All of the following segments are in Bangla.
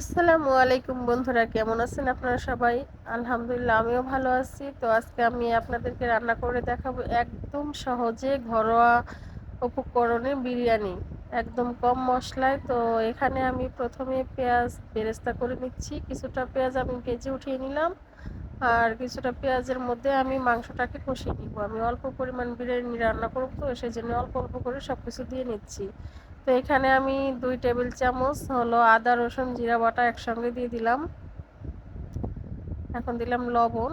আসসালামু আলাইকুম বন্ধুরা, কেমন আছেন আপনারা সবাই? আলহামদুলিল্লাহ, আমিও ভালো আছি। তো আজকে আমি আপনাদেরকে রান্না করে দেখাবো একদম সহজে ঘরোয়া উপকরণে বিরিয়ানি। একদম কম মশলায়। তো এখানে আমি প্রথমে পেঁয়াজ বেরেস্তা করে নিচ্ছি। কিছুটা পেঁয়াজ আমি ভেজে উঠিয়ে নিলাম। আর কিছুটা পেঁয়াজের মধ্যে আমি মাংসটাকে কষিয়ে নিব। আমি অল্প পরিমাণ বিরিয়ানি রান্না করব, তো সেই জন্য অল্প অল্প করে সব কিছু দিয়ে নিচ্ছি। তো এখানে আমি দুই টেবিল চামচ হলো আদা, রসুন, জিরা, বাটা একসঙ্গে দিয়ে দিলাম। এখন দিলাম লবণ,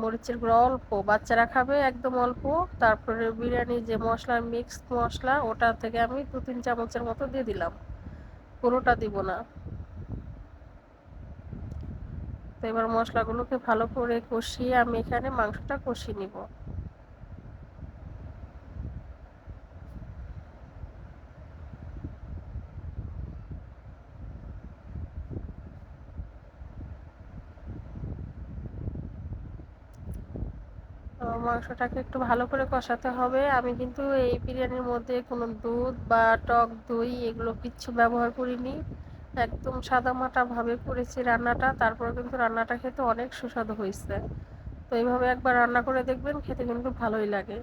মরিচের গুঁড়ো অল্প, বাচ্চারা খাবে একদম অল্প। তারপরে বিরিয়ানি যে মশলা মিক্স মশলা, ওটা থেকে আমি দু তিন চামচের মতো দিয়ে দিলাম। পুরোটা দিব না। তো এবার মশলাগুলোকে ভালো করে কষিয়ে আমি এখানে মাংসটা কষিয়ে নিব। মাংসটাকে একটু ভালো করে কষাতে হবে। আমি কিন্তু এই বিরিয়ানির মধ্যে কোনো দুধ বা টক দই এগুলো কিচ্ছু ব্যবহার করিনি। একদম সাদামাটাভাবে করেছি রান্নাটা, তারপর কিন্তু রান্নাটা খেতে অনেক সুস্বাদু হয়েছে। তো এইভাবে একবার রান্না করে দেখবেন, খেতে কিন্তু ভালোই লাগে।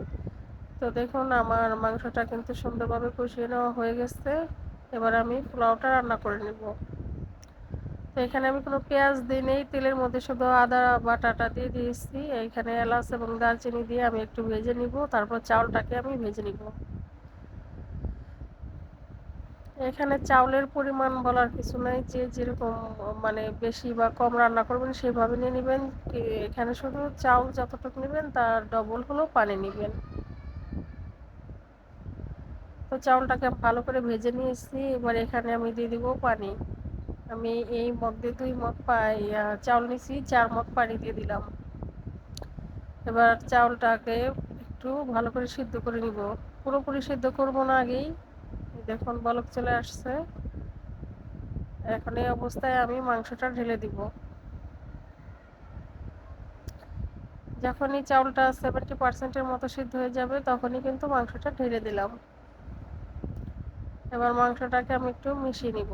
তো দেখুন, আমার মাংসটা কিন্তু সুন্দরভাবে কষিয়ে নেওয়া হয়ে গেছে। এবার আমি পোলাওটা রান্না করে নেব। তো এখানে আমি কোনো পেঁয়াজ দিই নেই, তেলের মধ্যে শুধু আদা বাটাটা দিয়ে দিয়েছি। এখানে এলাচ এবং দারচিনি দিয়ে আমি একটু ভেজে নিব, তারপর চাউলটাকে আমি ভেজে নিব। এখানে চাউলের পরিমাণ বলার কিছু নাই, যে যেরকম মানে বেশি বা কম রান্না করবেন সেভাবে নিয়ে নেবেন। এখানে শুধু চাউল যতটুকু নেবেন, তার ডবল হলেও পানি নেবেন। তো চাউলটাকে ভালো করে ভেজে নিয়েছি, এবার এখানে আমি দিয়ে দিব পানি। আমি এই মগ দিয়ে দুই মগ পাই চাউল নিছি, চার মগ পানি দিয়ে দিলাম। এবার চাউলটাকে একটু ভালো করে সিদ্ধ করে নিব। পুরোপুরি সিদ্ধ করব না আগেই। দেখুন, বলক চলে আসছে। এখন এই অবস্থায় আমি মাংসটা ঢেলে দিব। যখনই চাউলটা সেভেন্টি পার্সেন্টের মতো সিদ্ধ হয়ে যাবে, তখনই কিন্তু মাংসটা ঢেলে দিলাম। এবার মাংসটাকে আমি একটু মিশিয়ে নিব।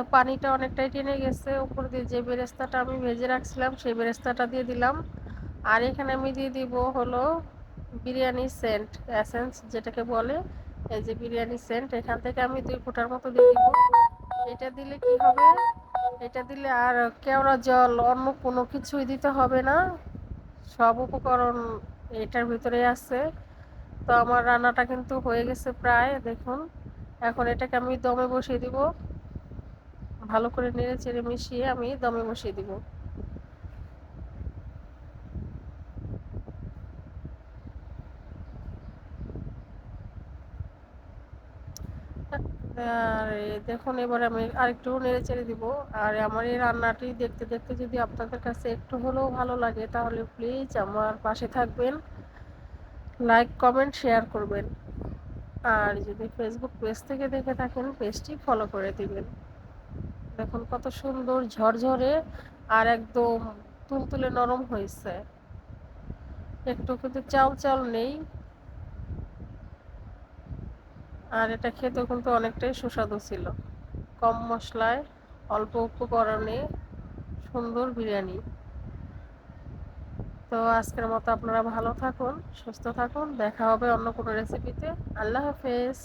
তো পানিটা অনেকটাই টেনে গেছে। উপর দিয়ে যে বেরেস্তাটা আমি ভেজে রাখছিলাম, সেই বেরেস্তাটা দিয়ে দিলাম। আর এখানে আমি দিয়ে দিব হলো বিরিয়ানি সেন্ট অ্যাসেন্স যেটাকে বলে। এই যে বিরিয়ানি সেন্ট, এখান থেকে আমি দুই ফুটার মতো দিয়ে দিব। এটা দিলে কি হবে? এটা দিলে আর কেওড়া জল, অন্য কোনো কিছুই দিতে হবে না। সব উপকরণ এটার ভিতরে আছে। তো আমার রান্নাটা কিন্তু হয়ে গেছে প্রায়, দেখুন। এখন এটাকে আমি দমে বসিয়ে দিব। ভালো করে নেড়ে চেড়ে মিশিয়ে আমি দমে বসিয়ে দিব। দেখুন, এবার আমি আরেকটু নেড়ে চেড়ে দিব। আর আমার এই রান্নাটি দেখতে দেখতে যদি আপনাদের কাছে একটু হলেও ভালো লাগে, তাহলে প্লিজ আমার পাশে থাকবেন। লাইক কমেন্ট শেয়ার করবেন। আর যদি ফেসবুক পেজ থেকে দেখে থাকেন পেজটি ফলো করে দিবেন। দেখুন কত সুন্দর ঝরঝরে আর একদম তুলতুলে নরম হয়েছে। একটু কিন্তু চাল চাল নেই। আর এটা খেতেও কিন্তু অনেকটাই সুস্বাদু ছিল। কম মশলায়, অল্প উপকরণে সুন্দর বিরিয়ানি। তো আজকের মতো আপনারা ভালো থাকুন, সুস্থ থাকুন। দেখা হবে অন্য কোনো রেসিপিতে আল্লাহ হাফেজ।